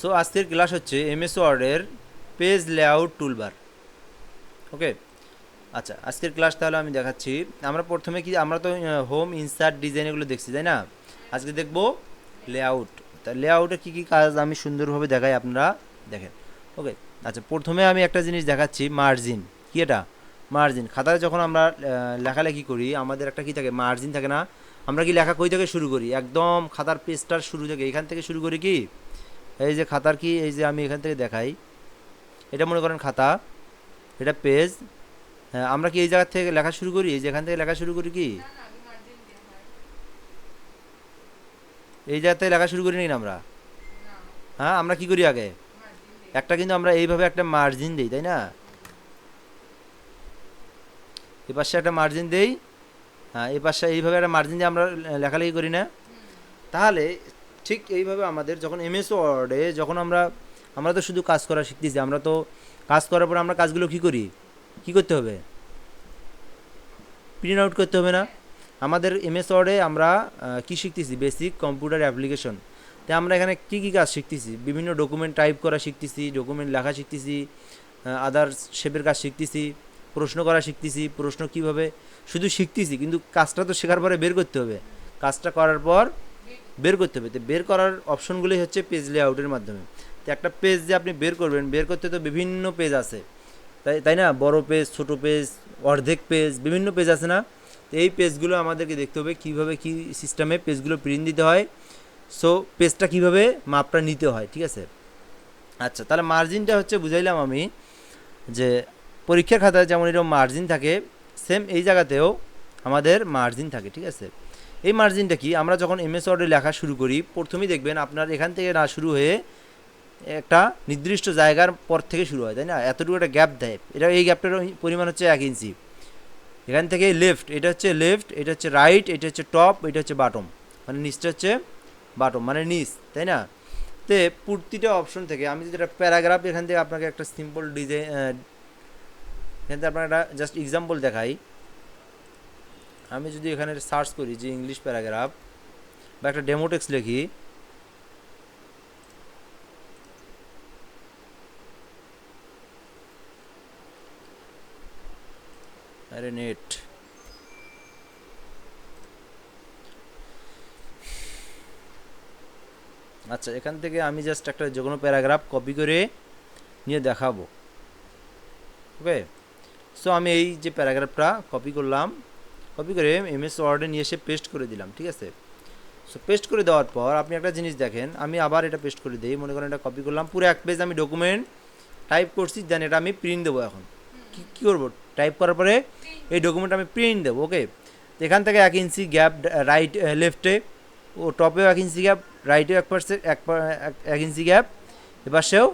So আজকের class হচ্ছে MS ওয়ার্ডের পেজ লেআউট টুলবার ওকে আচ্ছা আজকের ক্লাস তাহলে আমি দেখাচ্ছি। আমরা প্রথমে কি, আমরা তো হোম ইনসার্ট ডিজাইন এগুলো দেখছি, তাই না? আজকে দেখব লেআউট তা লেআউটে কী কী কাজ আমি সুন্দরভাবে দেখাই আপনারা দেখেন। ওকে আচ্ছা প্রথমে আমি একটা জিনিস দেখাচ্ছি মার্জিন কি এটা? মার্জিন খাতায় যখন আমরা লেখালেখি করি, আমাদের একটা কি থাকে? মার্জিন থাকে না। আমরা কি লেখা কই থেকে শুরু করি? একদম খাতার পেজটার শুরু থেকে। এখান থেকে শুরু করি কি? এই যে খাতার কি? এই যে আমি এখান থেকে দেখাই। এটা মনে করেন খাতা। এটা পেজ। হ্যাঁ আমরা কি এই জায়গা থেকে লেখা শুরু করি? এই যে এখান থেকে লেখা শুরু করি কি? এই জায়গা থেকে লেখা শুরু করি নাকি আমরা? হ্যাঁ আমরা কি করি আগে? একটা কিন্তু আমরা এইভাবে একটা মার্জিন দিই তাই না? এ পাশে একটা মার্জিন দেই। হ্যাঁ এই পাশে এইভাবে একটা মার্জিন দিয়ে আমরা লেখালেখি করি না। তাহলে ঠিক এইভাবে আমাদের যখন এমএস ওয়ার্ডে যখন আমরা আমরা তো শুধু কাজ করা শিখতেছি, আমরা তো কাজ করার পর আমরা কাজগুলো কি করি? কি করতে হবে? প্রিন্ট আউট করতে হবে না? আমাদের এমএস ওয়ার্ডে আমরা কি শিখতেছি? বেসিক কম্পিউটার অ্যাপ্লিকেশন তো আমরা এখানে কি কি কাজ শিখতেছি? বিভিন্ন ডকুমেন্ট টাইপ করা শিখতেছি ডকুমেন্ট লেখা শিখতেছি আদার্স শেপের কাজ শিখতেছি, প্রশ্ন করা শিখতেছি, প্রশ্ন কীভাবে? শুধু শিখতেছি, কিন্তু কাজটা তো শেখার পরে বের করতে হবে। কাজটা করার পর বের করতে হবে। তো বের করার অপশনগুলোই হচ্ছে পেজ লেআউটের মাধ্যমে। তো একটা পেজ যে আপনি বের করবেন, বের করতে তো বিভিন্ন পেজ আছে। তাই তাই না? বড় পেজ ছোট পেজ অর্ধেক পেজ বিভিন্ন পেজ আছে না? তো এই পেজগুলো আমাদেরকে দেখতে হবে কীভাবে কি সিস্টেমে পেজগুলো প্রিন্ট দিতে হয়। সো পেজটা কীভাবে মাপটা নিতে হয়, ঠিক আছে? আচ্ছা তাহলে মার্জিনটা হচ্ছে বুঝাইলাম আমি যে পরীক্ষার খাতায় যেমন এরকম মার্জিন থাকে সেম এই জায়গাতেও আমাদের মার্জিন থাকে, ঠিক আছে? এই মার্জিনটা কি? আমরা যখন এমএস ওয়ার্ডে লেখা শুরু করি, প্রথমেই দেখবেন আপনার এখান থেকে না শুরু হয়ে একটা নির্দিষ্ট জায়গার পর থেকে শুরু হয়, তাই না? এতটুকু একটা গ্যাপ দেয়। এটা এই গ্যাপটার পরিমাণ হচ্ছে এক ইঞ্চি এখান থেকে লেফট এটা হচ্ছে লেফট এটা হচ্ছে রাইট এটা হচ্ছে টপ এটা হচ্ছে বাটম মানে নিচটা হচ্ছে বাটম মানে নিচ, তাই না? তে প্রতিটা অপশন থেকে আমি যদি একটা প্যারাগ্রাফ এখান থেকে আপনাকে একটা সিম্পল ডিজাইন এখান থেকে আপনার একটা জাস্ট এক্সাম্পল দেখাই। আমি যদি এখানে সার্চ করি যে ইংলিশ প্যারাগ্রাফ বা একটা ডেমোটেক্স লিখি, আরে নেট আচ্ছা এখান থেকে আমি জাস্ট একটা যে কোনো প্যারাগ্রাফ কপি করে নিয়ে দেখাবো। ওকে সো আমি এই যে প্যারাগ্রাফটা কপি করলাম কপি করে এমএস ওয়ার্ডে নিয়ে এসে পেস্ট করে দিলাম, ঠিক আছে? সো পেস্ট করে দেওয়ার পর আপনি একটা জিনিস দেখেন, আমি আবার এটা পেস্ট করে দিই, মনে করেন এটা কপি করলাম, পুরো এক পেজ আমি ডকুমেন্ট টাইপ করছি দেন এটা আমি প্রিন্ট দেবো এখন। কি, কী করব? টাইপ করার পরে এই ডকুমেন্ট আমি প্রিন্ট দেবো ওকে এখান থেকে এক ইঞ্চি গ্যাপ রাইট লেফটে ও টপেও এক ইঞ্চি গ্যাপ রাইটেও এক পার্সেন্ট এক পা- এক- এক ইঞ্চি গ্যাপ এপাশেও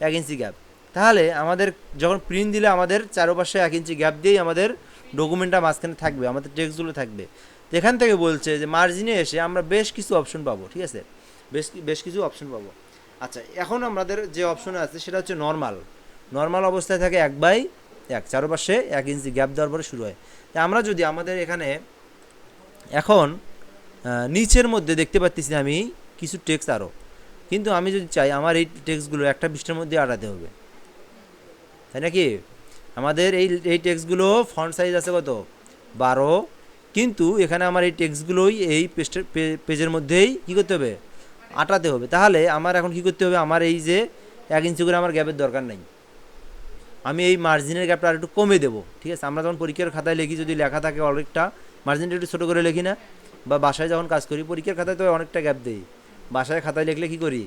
এক ইঞ্চি গ্যাপ তাহলে আমাদের যখন প্রিন্ট দিলে আমাদের চারপাশে এক ইঞ্চি গ্যাপ দিয়েই আমাদের ডকুমেন্টটা মাঝখানে থাকবে, আমাদের টেক্সটগুলো থাকবে। তো এখান থেকে বলছে যে মার্জিনে এসে আমরা বেশ কিছু অপশন পাবো, ঠিক আছে? বেশ বেশ কিছু অপশন পাবো। আচ্ছা এখন আমাদের যে অপশন আছে সেটা হচ্ছে নর্মাল নর্মাল অবস্থায় থাকে এক বাই এক, চারপাশে এক ইঞ্চি গ্যাপ দেওয়ার পরে শুরু হয়। তা আমরা যদি আমাদের এখানে এখন নিচের মধ্যে দেখতে পাচ্ছি আমি কিছু টেক্সট আরও কিন্তু আমি যদি চাই আমার এই টেক্সটগুলো একটা পৃষ্ঠার মধ্যে আটাতে হবে। তাই নাকি? আমাদের এই এই টেক্সটগুলো ফন্ট সাইজ আছে কত? বারো। কিন্তু এখানে আমার এই টেক্সটগুলোই এই পেজের পেজের মধ্যেই কী করতে হবে? আটাতে হবে। তাহলে আমার এখন কী করতে হবে? আমার এই যে এক ইঞ্চি করে আমার গ্যাপের দরকার নেই। আমি এই মার্জিনের গ্যাপটা আর একটু কমে দেবো। ঠিক আছে? আমরা যখন পরীক্ষার খাতায় লিখি, যদি লেখা থাকে অনেকটা মার্জিনটা একটু ছোটো করে লিখি না? বা বাসায় যখন কাজ করি, পরীক্ষার খাতায় তো অনেকটা গ্যাপ দেই। বাসায় খাতায় লিখলে কী করি?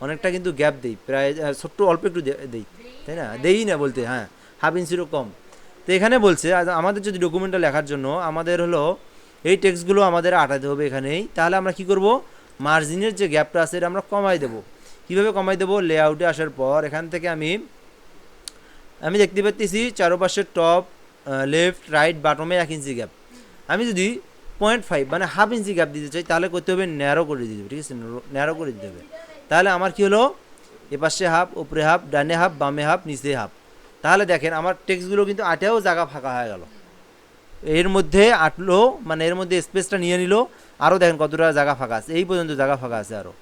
অনেকটা কিন্তু গ্যাপ দেই। প্রায় ছোট্ট অল্প একটু দেই। তাই না? দেই না বলতে হ্যাঁ। হাফ ইঞ্চিরও কম। তো এখানে বলছে আমাদের যদি ডকুমেন্টটা লেখার জন্য আমাদের হলো, এই টেক্সটগুলো আমাদের আটাতে হবে এখানেই, তাহলে আমরা কি করব? মার্জিনের যে গ্যাপটা আছে, এটা আমরা কমাই দেবো। কীভাবে কমাই দেবো? লেআউটে আসার পর এখান থেকে আমি আমি দেখতে পাচ্ছি চারপাশে টপ লেফট রাইট বাটমে এক ইঞ্চি গ্যাপ আমি যদি পয়েন্ট ফাইভ মানে হাফ ইঞ্চি গ্যাপ দিতে চাই, তাহলে করতে হবে ন্যারো করে দিতে হবে, ঠিক আছে? ন্যারো করে দিতে হবে। তাহলে আমার কি হলো? এপাশে হাফ উপরে হাফ ডানে হাফ বামে হাফ নিচে হাফ তাহলে দেখেন আমার টেক্সটগুলো কিন্তু আটেও জায়গা ফাঁকা হয়ে গেল। এর মধ্যে আটলো মানে এর মধ্যে স্পেসটা নিয়ে নিল, আরও দেখেন কতটা জায়গা ফাঁকা আছে, এই পর্যন্ত জায়গা ফাঁকা আছে আরও।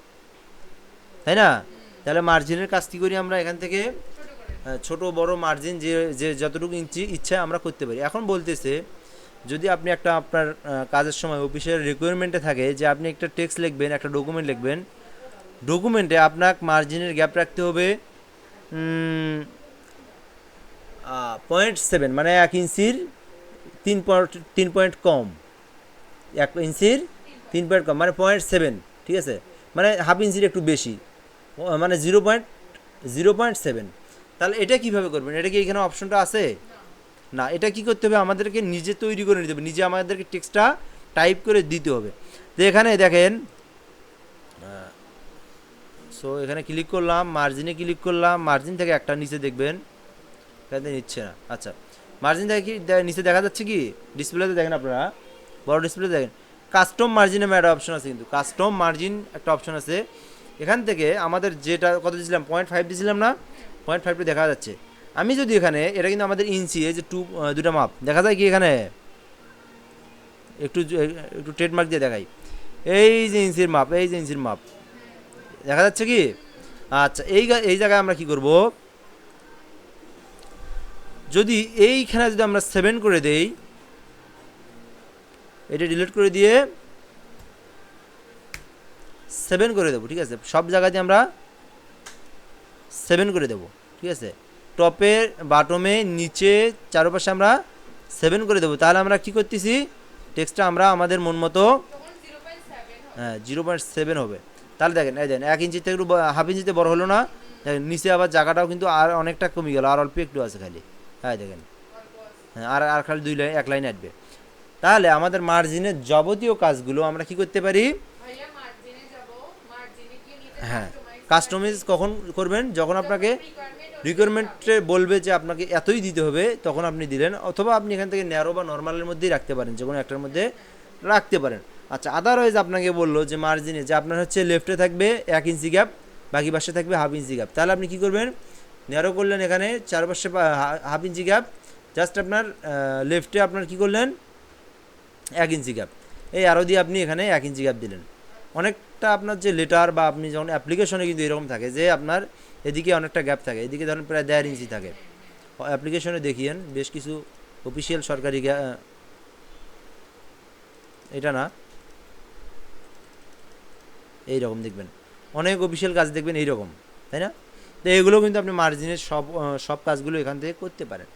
তাই না? তাহলে মার্জিনের কাজ কী করি আমরা এখান থেকে? ছোট করে বড় মার্জিন যে যে যতটুকু ইঞ্চি ইচ্ছা আমরা করতে পারি। এখন বলতেছে, যদি আপনি একটা আপনার কাজের সময় অফিসের রিকোয়ারমেন্টে থাকে, যে আপনি একটা টেক্সট লিখবেন, একটা ডকুমেন্ট লিখবেন ডকুমেন্টে আপনার মার্জিনের গ্যাপ রাখতে হবে পয়েন্ট সেভেন মানে এক ইঞ্চির তিন পয়েন্ট তিন পয়েন্ট কম। এক ইঞ্চির তিন পয়েন্ট কম মানে পয়েন্ট সেভেন ঠিক আছে? মানে হাফ ইঞ্চির একটু বেশি। মানে zero point zero point seven তাহলে এটা কীভাবে করবেন? এটা কি এখানে অপশনটা আছে? না, এটা কি করতে হবে? আমাদেরকে নিজে তৈরি করে নিতে হবে। নিজে আমাদেরকে টেক্সটটা টাইপ করে দিতে হবে। তো এখানে দেখেন সো এখানে ক্লিক করলাম মার্জিনে ক্লিক করলাম মার্জিন থেকে একটা নিচে দেখবেন। এখানে নিচ্ছে না। আচ্ছা মার্জিন থেকে কি দে- নিচে দেখা যাচ্ছে কি? ডিসপ্লেতে দেখেন আপনারা, বড় ডিসপ্লে দেখেন। কাস্টম মার্জিনে একটা অপশন আছে কিন্তু। কাস্টম মার্জিন একটা অপশন আছে। এখান থেকে আমাদের যেটা, কত দিয়েছিলাম পয়েন্ট ফাইভ দিয়েছিলাম না? পয়েন্ট ফাইভটা দেখা যাচ্ছে। আমি যদি এখানে, এটা কিন্তু আমাদের ইঞ্চি এই যে টু দুটা মাপ, দেখা যায় কি এখানে? একটু একটু ট্রেডমার্ক দিয়ে দেখাই। এই যে ইঞ্চির মাপ, এই যে ইঞ্চির মাপ, দেখা যাচ্ছে কি? আচ্ছা এই এই জায়গায় আমরা কি করব? যদি এইখানে যদি আমরা সেভেন করে দেই, এটা ডিলিট করে দিয়ে সেভেন করে দেবো, ঠিক আছে? সব জায়গাতে আমরা সেভেন করে দেবো, ঠিক আছে? টপের বাটমে নিচে, চারপাশে আমরা সেভেন করে দেবো। তাহলে আমরা কি করতেছি? টেক্সটটা আমরা আমাদের মন মতো হ্যাঁ জিরো পয়েন্ট সেভেন হবে। তাহলে দেখেন, এই দেখেন, এক ইঞ্চিতে একটু হাফ ইঞ্চিতে বড় হলো না। নিচে আবার জায়গাটাও কিন্তু আর অনেকটা কমে গেল, আর অল্প একটু আছে খালি। হ্যাঁ দেখেন। হ্যাঁ আর আর খালি দুই লাইন এক লাইন আসবে। তাহলে আমাদের মার্জিনের যাবতীয় কাজগুলো আমরা কি করতে পারি? হ্যাঁ কাস্টমাইজ কখন করবেন? যখন আপনাকে রিকোয়ারমেন্ট রিকোয়ারমেন্টে বলবে যে আপনাকে এতই দিতে হবে তখন আপনি দিলেন। অথবা আপনি এখান থেকে ন্যারো বা নর্মালের মধ্যেই রাখতে পারেন যে কোনো একটার মধ্যে রাখতে পারেন। আচ্ছা আদারওয়াইজ আপনাকে বলল যে মার্জিনে যে আপনার হচ্ছে লেফটে থাকবে এক ইঞ্চি গ্যাপ বাকি পাশে থাকবে হাফ ইঞ্চি গ্যাপ তাহলে আপনি কি করবেন? ন্যারো করলেন এখানে, চারপাশে হাফ ইঞ্চি গ্যাপ জাস্ট আপনার লেফটে আপনার কি করলেন? এক ইঞ্চি গ্যাপ এই আরও দিয়ে আপনি এখানে এক ইঞ্চি গ্যাপ দিলেন। অনেকটা আপনার যে লেটার বা আপনি যখন অ্যাপ্লিকেশনে কিন্তু এরকম থাকে যে আপনার এদিকে অনেকটা গ্যাপ থাকে, এদিকে ধরেন প্রায় দেড় ইঞ্চি থাকে। অ্যাপ্লিকেশনে দেখিয়েন, বেশ কিছু অফিসিয়াল সরকারি এটা না। এই রকম দেখবেন। অনেক অফিসিয়াল কাজ দেখবেন এই রকম তাই না? তো এগুলো কিন্তু আপনি মার্জিনের সব সব কাজগুলো এখান থেকে করতে পারেন।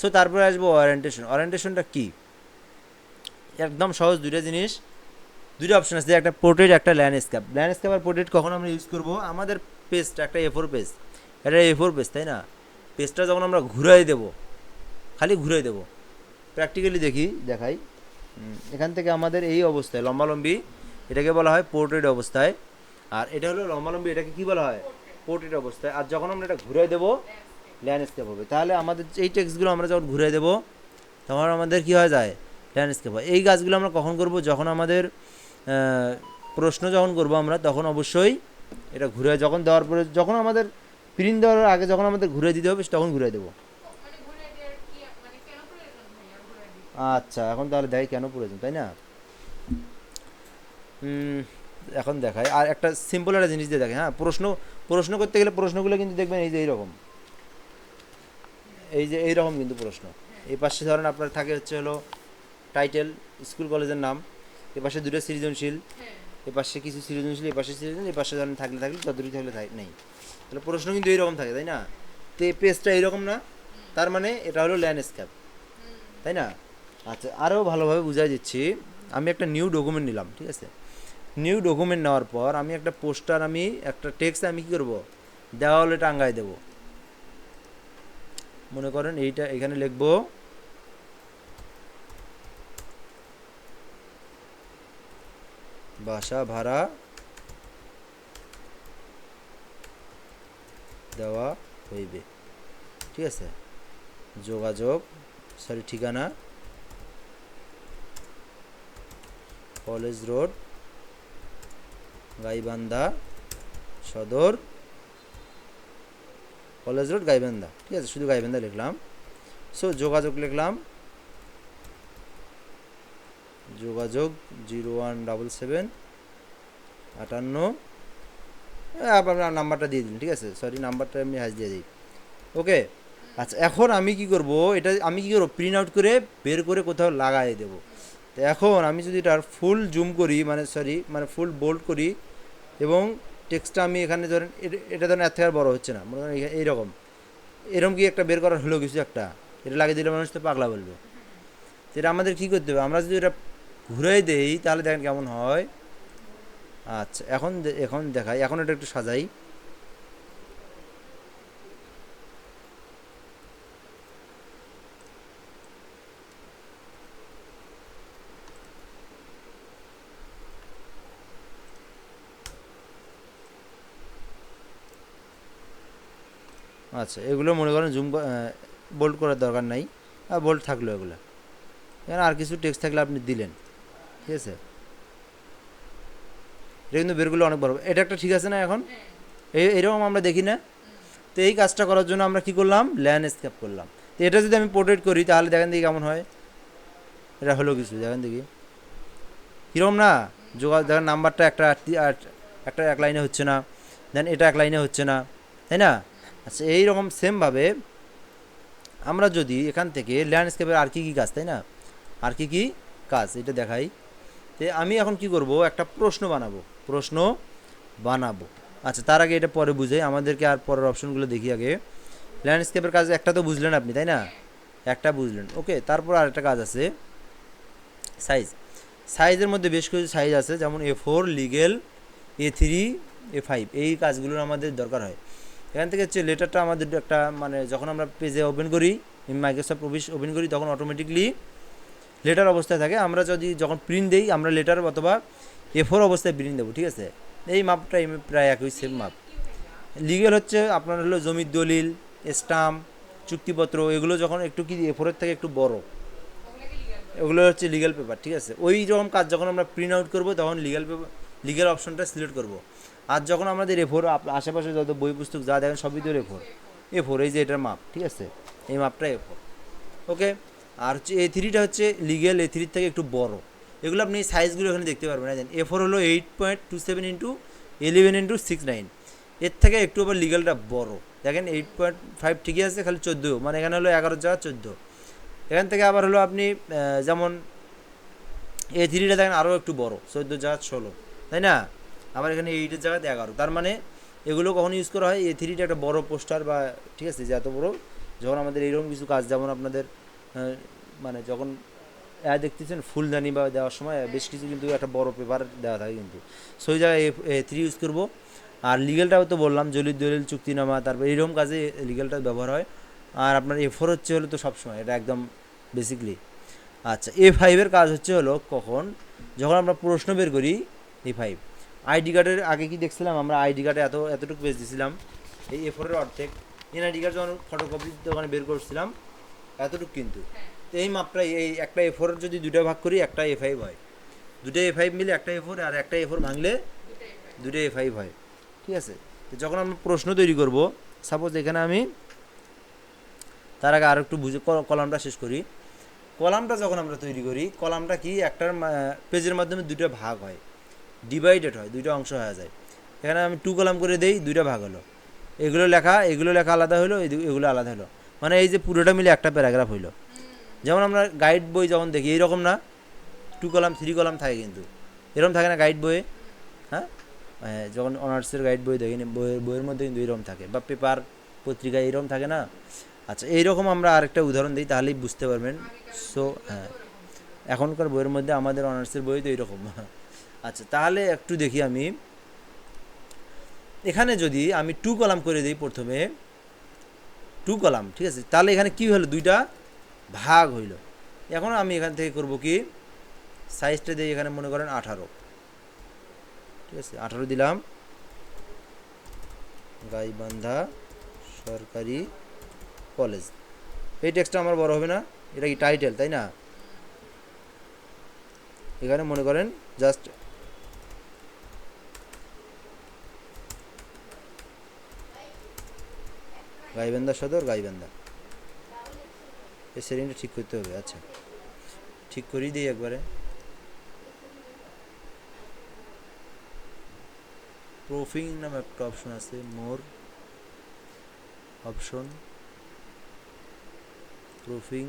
সো তারপরে আসব ওয়ারেন্টেশন ওয়ারেন্টেশনটা কী? একদম সহজ দুইটা জিনিস, দুইটা অপশন আছে। একটা পোর্ট্রেট একটা ল্যান্ডস্কেপ ল্যান্ডস্কেপ আর পোর্ট্রেট কখন আমরা ইউজ করব? আমাদের পেজটা একটা এ ফোর পেজ এটা এ ফোর পেজ তাই না? পেজটা যখন আমরা ঘুরাই দেব, খালি ঘুরাই দেব। প্র্যাকটিক্যালি দেখি, দেখাই। এখান থেকে আমাদের এই অবস্থায় লম্বালম্বি এটাকে বলা হয় পোর্ট্রেট অবস্থায়। আর এটা হলো লম্বালম্বি এটাকে কী বলা হয়? পোর্ট্রেট অবস্থায়। আর যখন আমরা এটা ঘুরাই দেবো ল্যান্ডস্কেপ হবে। তাহলে আমাদের এই টেক্সটগুলো আমরা যখন ঘুরে দেবো, তখন আমাদের কী হয়ে যায়? ল্যান্ডস্কেপ হয়। এই গাছগুলো আমরা কখন করব? যখন আমাদের প্রশ্ন যখন করব আমরা, তখন অবশ্যই এটা ঘুরে, যখন দেওয়ার পরে, যখন আমাদের প্রিন্ট দেওয়ার আগে যখন আমাদের ঘুরে দিতে হবে, তখন ঘুরে দেবো। ঘুরে ঘুরে আচ্ছা এখন তাহলে দেখাই কেন প্রয়োজন, তাই না? এখন দেখায়। আর একটা সিম্পল একটা জিনিস দিয়ে দেখে হ্যাঁ? প্রশ্ন প্রশ্ন করতে গেলে প্রশ্নগুলো কিন্তু দেখবেন এই যে এইরকম। এই যে এইরকম কিন্তু প্রশ্ন। এই পাশে ধরেন আপনার থাকে হচ্ছে হলো টাইটেল স্কুল কলেজের নাম। এ পাশে দুটো সৃজনশীল। এ পাশে কিছু সৃজনশীল, এ পাশে সৃজনশীল, এ পাশে ধরেন থাকলে থাকলে তদুরি থাকলে থাক- নেই। তাহলে প্রশ্ন কিন্তু এইরকম থাকে, তাই না? তো এই পেজটা এইরকম না, তার মানে এটা হলো ল্যান্ডস্কেপ তাই না? আচ্ছা আরও ভালোভাবে বুঝাই দিচ্ছি। আমি একটা নিউ ডকুমেন্ট নিলাম, ঠিক আছে? নিউ ডকুমেন্ট নেওয়ার পর আমি একটা পোস্টার আমি একটা টেক্সট আমি কী করব? দেওয়ালে টাঙ্গায় দেবো। মনে করেন এইটা এখানে লিখব। বাসা ভাড়া দেওয়া হইবে। ঠিক আছে? যোগাযোগ সরি ঠিকানা, কলেজ রোড গাইবান্ধা সদর কলেজ রোড গাইবান্ধা। ঠিক আছে, শুধু গাইবান্ধা লিখলাম। সো যোগাযোগ লিখলাম। যোগাযোগ জিরো ওয়ান ডাবল সেভেন আটান্ন। আপনার নাম্বারটা দিয়ে দিন, ঠিক আছে? সরি নাম্বারটা আমি হাজ দিয়ে দিই। ওকে আচ্ছা এখন আমি কি করব? এটা আমি কি করব? প্রিন্ট আউট করে বের করে কোথাও লাগাই দেব। তো এখন আমি যদি এটার ফুল জুম করি মানে সরি মানে ফুল বোল্ড করি এবং টেক্সটটা আমি এখানে ধরেন, এটা- ধরেন এর থেকে আর বড় হচ্ছে না। মনে করেন এই- এইরকম। এরকম কি একটা বের করার হলো কিছু একটা? এটা লাগিয়ে দিলে মানুষ তো পাগলা বলবে। এটা আমাদের কী করতে হবে? আমরা যদি এটা ঘুরাই দেই, তাহলে দেখেন কেমন হয়। আচ্ছা এখন এখন দেখাই। এখন এটা একটু সাজাই। আচ্ছা এগুলো মনে করেন জুম বোল্ড করার দরকার নাই। আর বোল্ড থাকল এগুলো। এখানে আর কিছু টেক্সট থাকলে আপনি দিলেন। ঠিক আছে? এটা কিন্তু বেরগুলো অনেক বড়। এটা একটা ঠিক আছে না এখন? এই এরকম আমরা দেখি না? তো এই কাজটা করার জন্য আমরা কি করলাম? ল্যান্ডস্কেপ করলাম। তো এটা যদি আমি পোর্ট্রেট করি তাহলে দেখেন দেখি কেমন হয়। এটা হলো কিছু দেখেন দেখি। কীরকম না? যোগা দেখেন নাম্বারটা একটা একটা এক লাইনে হচ্ছে না। দেন এটা এক লাইনে হচ্ছে না। তাই না? আচ্ছা এইরকম সেমভাবে আমরা যদি এখান থেকে ল্যান্ডস্কেপের আর কী কী কাজ তাই না? আর কী কী কাজ এটা দেখাই। তো আমি এখন কি করব, একটা প্রশ্ন বানাবো প্রশ্ন বানাবো। আচ্ছা তার আগে এটা পরে বুঝাই, আমাদেরকে আর পরের অপশনগুলো দেখি আগে। ল্যান্ডস্কেপের কাজ একটা তো বুঝলেন আপনি, তাই না? একটা বুঝলেন, ওকে, তারপর আর একটা কাজ আছে। সাইজ সাইজের মধ্যে বেশ কিছু সাইজ আছে, যেমন A four legal A three A five এই কাজগুলোর আমাদের দরকার হয়। এখান থেকে হচ্ছে লেটারটা আমাদের একটা মানে যখন আমরা পেজে ওপেন করি মাইক্রোসফট অফিস ওপেন করি, তখন অটোমেটিকলি লেটার অবস্থায় থাকে। আমরা যদি যখন প্রিন্ট দিই, আমরা লেটার অথবা এ ফোর অবস্থায় প্রিন্ট দেবো, ঠিক আছে? এই মাপটা প্রায় একই সেম মাপ লিগেল হচ্ছে আপনার হলো জমির দলিল স্টাম্প চুক্তিপত্র, এগুলো যখন একটু কি এ ফোরের থেকে একটু বড়। লিগাল ওগুলো হচ্ছে লিগ্যাল পেপার ঠিক আছে? ওই রকম কাজ যখন আমরা প্রিন্ট আউট করব, তখন লিগাল পেপার লিগাল অপশনটা সিলেক্ট করব। আর যখন আমাদের এ ফোর আশেপাশে যত বই পুস্তক যা দেখেন সবই তো এ ফোর এ ফোর এই যে এটার মাপ ঠিক আছে? এই মাপটা এ ফোর ওকে আর হচ্ছে এ থ্রিটা হচ্ছে লিগেল এ থ্রির থেকে একটু বড়। এগুলো আপনি সাইজগুলো এখানে দেখতে পারবেন। না এ ফোর হলো eight point two seven into eleven into six nine এর থেকে একটু আবার লিগেলটা বড়। দেখেন এইট পয়েন্ট ফাইভ ঠিকই আছে, খালি চোদ্দ। মানে এখানে হলো এগারো জায়গা চোদ্দ। এখান থেকে আবার হলো আপনি যেমন এ থ্রিটা দেখেন আরও একটু বড়, চোদ্দ জায়গা ষোলো। তাই না? আবার এখানে এইটের জায়গাতে এগারো। তার মানে এগুলো কখন ইউজ করা হয়? এ থ্রিটা একটা বড় পোস্টার বা ঠিক আছে যে এত বড়ো? যখন আমাদের এইরকম কিছু কাজ যেমন আপনাদের মানে যখন অ্যাড দেখতেছেন ফুলদানি বা দেওয়ার সময় বেশ কিছু কিন্তু একটা বড় পেপার দেওয়া থাকে কিন্তু। সো ওই জায়গায় এ থ্রি ইউজ করব। আর লিগেলটাও তো বললাম জলিল দলিল চুক্তিনামা তারপর এইরকম কাজে লিগেলটা ব্যবহার হয়। আর আপনার এ ফোর হচ্ছে হলো তো সবসময় এটা একদম বেসিকলি আচ্ছা এ ফাইভের কাজ হচ্ছে হলো কখন? যখন আমরা প্রশ্ন বের করি এ ফাইভ আইডি কার্ডের আগে কি দেখছিলাম? আমরা আইডি কার্ডে এত, এতটুকু পেজ দিছিলাম। এই এ ফোরের অর্ধেক। এনআইডি কার্ড যখন ফটোকপি দোকানে বের করছিলাম, এতটুকু কিন্তু। এই মাপটা, এই একটা এ ফোরের যদি দুটো ভাগ করি, একটা এ ফাইভ হয়। দুটো এ ফাইভ মিলে একটা এ ফোর আর একটা এ ফোর ভাঙলে দুটো এ ফাইভ হয়। ঠিক আছে? তো যখন আমরা প্রশ্ন তৈরি করব সাপোজ এখানে আমি তার আগে আর একটু বুঝে কলামটা শেষ করি। কলামটা যখন আমরা তৈরি করি, কলামটা কি একটার পেজের মাধ্যমে দুটো ভাগ হয়। ডিভাইডেড হয় দুইটা অংশ হয়ে যায়। এখানে আমি টু কলাম করে দেই দুইটা ভাগ হলো। এগুলো লেখা এগুলো লেখা আলাদা হলো এগুলো আলাদা হলো। মানে এই যে পুরোটা মিলে একটা প্যারাগ্রাফ হইল। যেমন আমরা গাইড বই যখন দেখি এইরকম না টু কলাম থ্রি কলাম থাকে কিন্তু। এরকম থাকে না গাইড বইয়ে? হ্যাঁ? হ্যাঁ, যখন অনার্সের গাইড বই দেখি বইয়ের বইয়ের মধ্যে কিন্তু এরকম থাকে। বা পেপার পত্রিকা এরকম থাকে না? আচ্ছা এইরকম আমরা আরেকটা উদাহরণ দিই তাহলেই বুঝতে পারবেন। সো হ্যাঁ। এখনকার বইয়ের মধ্যে আমাদের অনার্সের বই তো এরকম। আচ্ছা তাহলে একটু দেখি আমি। এখানে যদি আমি টু কলাম করে দিই প্রথমে টু কলাম ঠিক আছে? তাহলে এখানে কি হলো? দুইটা ভাগ হইল। এখন আমি এখান থেকে করব কি? সাইজটা দিই এখানে মনে করেন আঠারো। ঠিক আছে? আঠারো দিলাম। গাইবান্ধা সরকারি কলেজ। এই টেক্সটটা আমার বড় হবে না? এটা কি টাইটেল তাই না? এখানে মনে করেন জাস্ট গাইবান্ধা সদর, গাইবান্ধা। এই সেটিংটা ঠিক করতে হবে আচ্ছা। ঠিক করিয়ে দিই একবারে। প্রোফিং নাম একটা অপশন আছে মোর অপশন প্রুফিং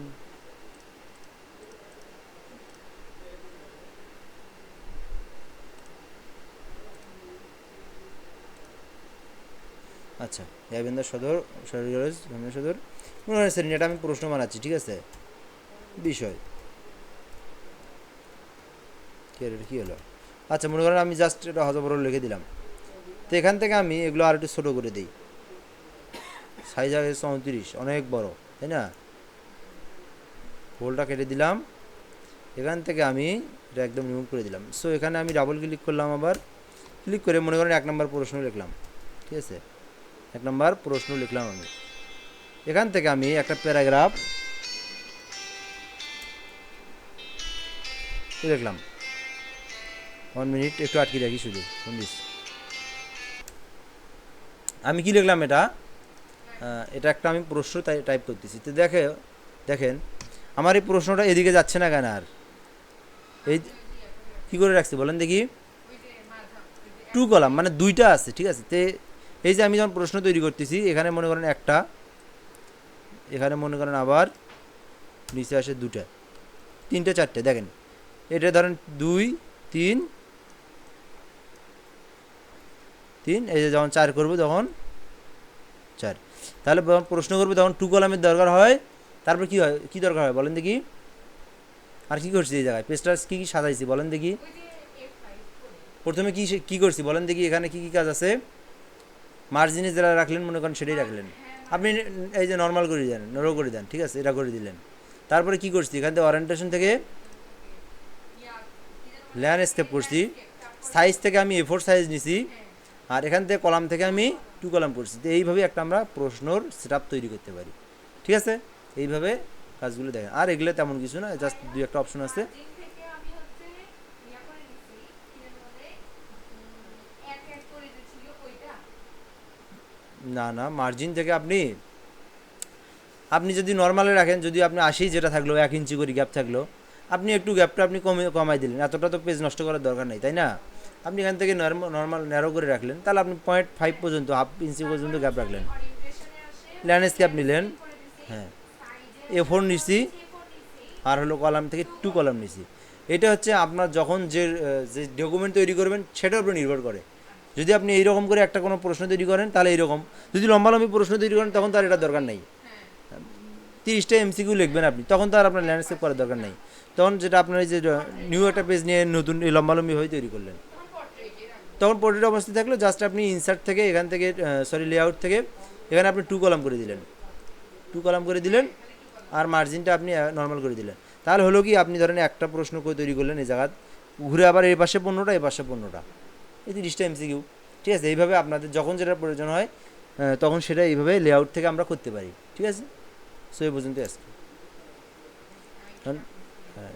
আচ্ছা গাইবেন্দার সদর সরগরজ গাইবেন্দার সদর। মনে হয় স্যার এটা আমি প্রশ্ন বানাচ্ছি, ঠিক আছে? বিষয়। কী হলো আচ্ছা মনে করেন আমি জাস্ট এটা হজবর লিখে দিলাম। তো এখান থেকে আমি এগুলো আর একটু ছোটো করে দিই। সাইজ আগে চৌত্রিশ, অনেক বড়, তাই না? হোলটা কেটে দিলাম। এখান থেকে আমি এটা একদম রিমুভ করে দিলাম। সো এখানে আমি ডাবল ক্লিক করলাম আবার। ক্লিক করে মনে করেন এক নম্বর প্রশ্ন লিখলাম। ঠিক আছে? এক নম্বর প্রশ্ন লিখলাম আমি। এখান থেকে আমি একটা প্যারাগ্রাফ লিখলাম। ওয়ান মিনিট একটু আটকে রাখি শুধু প্লিজ আমি কি লিখলাম এটা? এটা একটা আমি প্রশ্ন টাইপ করতেছি। তো দেখে দেখেন আমার এই প্রশ্নটা এদিকে যাচ্ছে না কেন আর? এই কি করে রাখছি বলেন দেখি। টু কলাম মানে দুইটা আছে ঠিক আছে? তে এই যে আমি যখন প্রশ্ন তৈরি করতেছি এখানে মনে করেন একটা এখানে মনে করেন আবার নিচে আসে দুটা তিনটে চারটে দেখেন। এটা ধরেন দুই তিন তিন এই যে যখন চার করব তখন চার। তাহলে যখন প্রশ্ন করব তখন টু কলামের দরকার হয় তারপর কি হয় কি দরকার হয় বলেন দেখি? আর কি করছি এই জায়গায়? পেজটা কি কি সাজাইছি বলেন দেখি। প্রথমে কি কি করছি বলেন দেখি এখানে কি কি কাজ আছে? মার্জিনে যারা রাখলেন, মনে করেন সেটাই রাখলেন। আপনি এই যে নর্মাল করে দেন নরো করে দেন, ঠিক আছে? এটা করে দিলেন। তারপরে কি করছি? এখান থেকে ওরিয়েন্টেশন থেকে ল্যান্ডস্কেপ করছি। সাইজ থেকে আমি এ ফোর সাইজ নিছি, আর এখান থেকে কলাম থেকে আমি টু কলাম করছি তো এইভাবে একটা আমরা প্রশ্নর সেট তৈরি করতে পারি। ঠিক আছে? এইভাবে কাজগুলো দেখেন। আর এগুলো তেমন কিছু না জাস্ট দুই একটা অপশন আছে দিন থেকে আমি হচ্ছে ইয়া করে দিছি কি যেন বলে উম, এক এক করে যে ছিল ওইটা না না মার্জিন থেকে আপনি আপনি যদি নর্মালে রাখেন, যদি আপনি আশি যেটা থাকল, এক ইঞ্চি করে গ্যাপ থাকল, আপনি একটু গ্যাপটা আপনি কমে, কমাই দিলেন। এতটা তো পেজ নষ্ট করার দরকার নেই, তাই না? আপনি এখান থেকে নর্মাল ন্যারো করে রাখলেন, তাহলে আপনি পয়েন্ট ফাইভ পর্যন্ত হাফ ইঞ্চি পর্যন্ত গ্যাপ রাখলেন। ল্যান্ডস্কেপ নিলেন হ্যাঁ। এ ফোর নিছি, আর হলো কলাম থেকে টু কলাম নিছি। এটা হচ্ছে আপনার যখন যে যে ডকুমেন্ট তৈরি করবেন, সেটার উপর নির্ভর করে। যদি আপনি এইরকম করে একটা কোনো প্রশ্ন তৈরি করেন, তাহলে এইরকম। যদি লম্বালম্বি প্রশ্ন তৈরি করেন, তখন তার এটা দরকার নেই। তিরিশটা এমসিকিউ লিখবেন আপনি, তখন তো আর আপনার ল্যান্ডস্কেপ করার দরকার নেই। তখন যেটা আপনার এই যে নিউ একটা পেজ নিয়ে নতুন লম্বালম্বি হয়ে তৈরি করলেন। তখন পোর্ট্রেট অবস্থা থাকল জাস্ট আপনি ইনসার্ট থেকে এখান থেকে সরি লেআউট থেকে এখানে আপনি টু কলাম করে দিলেন। টু কলাম করে দিলেন, আর মার্জিনটা আপনি নর্মাল করে দিলেন। তাহলে হলো কি, আপনি ধরেন একটা প্রশ্ন করে তৈরি করলেন এই জায়গা ঘুরে আবার এই পাশে পণ্যটা, এই পাশে পণ্যটা। এই তিরিশটা এমসিকিউ ঠিক আছে? এইভাবে আপনাদের যখন যেটা প্রয়োজন হয় তখন সেটা এইভাবে লেআউট থেকে আমরা করতে পারি ঠিক আছে? সো এই পর্যন্ত কারণ, হ্যাঁ,